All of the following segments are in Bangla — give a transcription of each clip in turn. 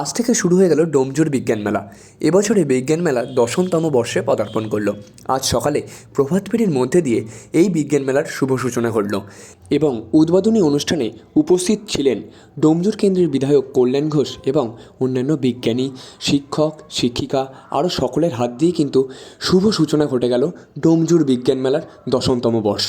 আজ থেকে শুরু হয়ে গেল ডোমজুর বিজ্ঞান মেলা। এবছরে বিজ্ঞান মেলা দশমতম বর্ষে পদার্পণ করল। আজ সকালে প্রভাত মধ্যে দিয়ে এই বিজ্ঞান মেলার শুভ সূচনা ঘটল এবং উদ্বোধনী অনুষ্ঠানে উপস্থিত ছিলেন ডোমজুর কেন্দ্রের বিধায়ক কল্যাণ ঘোষ এবং অন্যান্য বিজ্ঞানী, শিক্ষক, শিক্ষিকা, আরও সকলের হাত দিয়ে কিন্তু শুভ সূচনা ঘটে গেল ডোমজুর বিজ্ঞান মেলার দশমতম বর্ষ।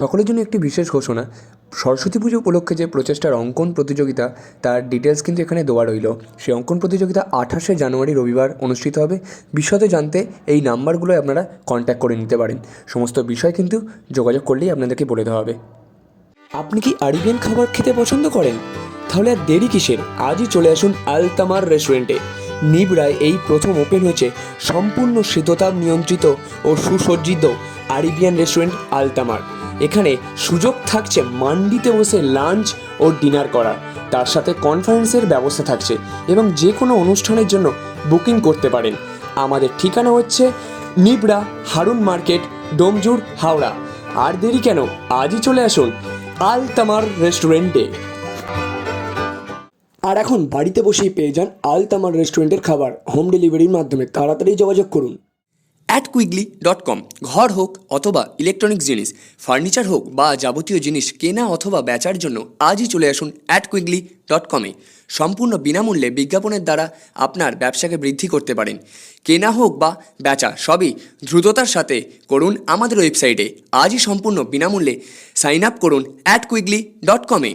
সকলের জন্য একটি বিশেষ ঘোষণা। সরস্বতী পুজো উপলক্ষে যে প্রচেষ্টার অঙ্কন প্রতিযোগিতা, তার ডিটেলস কিন্তু এখানে দেওয়া রইল। সেই অঙ্কন প্রতিযোগিতা আঠাশে জানুয়ারি রবিবার অনুষ্ঠিত হবে। বিশদে জানতে এই নাম্বারগুলোয় আপনারা কন্ট্যাক্ট করে নিতে পারেন। সমস্ত বিষয় কিন্তু যোগাযোগ করলেই আপনাদেরকে বলে দেওয়া হবে। আপনি কি আরিবিয়ান খাবার খেতে পছন্দ করেন? তাহলে আর দেরি কিসের? আজই চলে আসুন আলতামার রেস্টুরেন্টে। নিবড়ায় এই প্রথম ওপেন হয়েছে সম্পূর্ণ শীততাপ নিয়ন্ত্রিত ও সুসজ্জিত আরিবিয়ান রেস্টুরেন্ট আলতামার। এখানে সুযোগ থাকছে মান্ডিতে বসে লাঞ্চ ও ডিনার করার। তার সাথে কনফারেন্সের ব্যবস্থা থাকছে এবং যে কোনো অনুষ্ঠানের জন্য বুকিং করতে পারেন। আমাদের ঠিকানা হচ্ছে নিবড়া হারুন মার্কেট, ডোমজুর হাওড়া। আর দেরি কেন? আজই চলে আসুন আল তামার রেস্টুরেন্টে। আর এখন বাড়িতে বসেই পেয়ে যান আল তামার রেস্টুরেন্টের খাবার। হোম ডেলিভারির মাধ্যমে তাড়াতাড়ি যোগাযোগ করুন। অ্যাট কুইকলি ডট কম ঘর হোক অথবা ইলেকট্রনিক্স জিনিস ফার্নিচার হোক বা যাবতীয় জিনিস কেনা অথবা বেচার জন্য আজই চলে আসুন অ্যাট কুইকলি ডট কমে সম্পূর্ণ বিনামূল্যে বিজ্ঞাপনের দ্বারা আপনার ব্যবসাকে বৃদ্ধি করতে পারেন। কেনা হোক বা বেচা সবই দ্রুততার সাথে করুন আমাদের ওয়েবসাইটে আজই সম্পূর্ণ বিনামূল্যে সাইন আপ করুন অ্যাট কুইকলি ডট কমে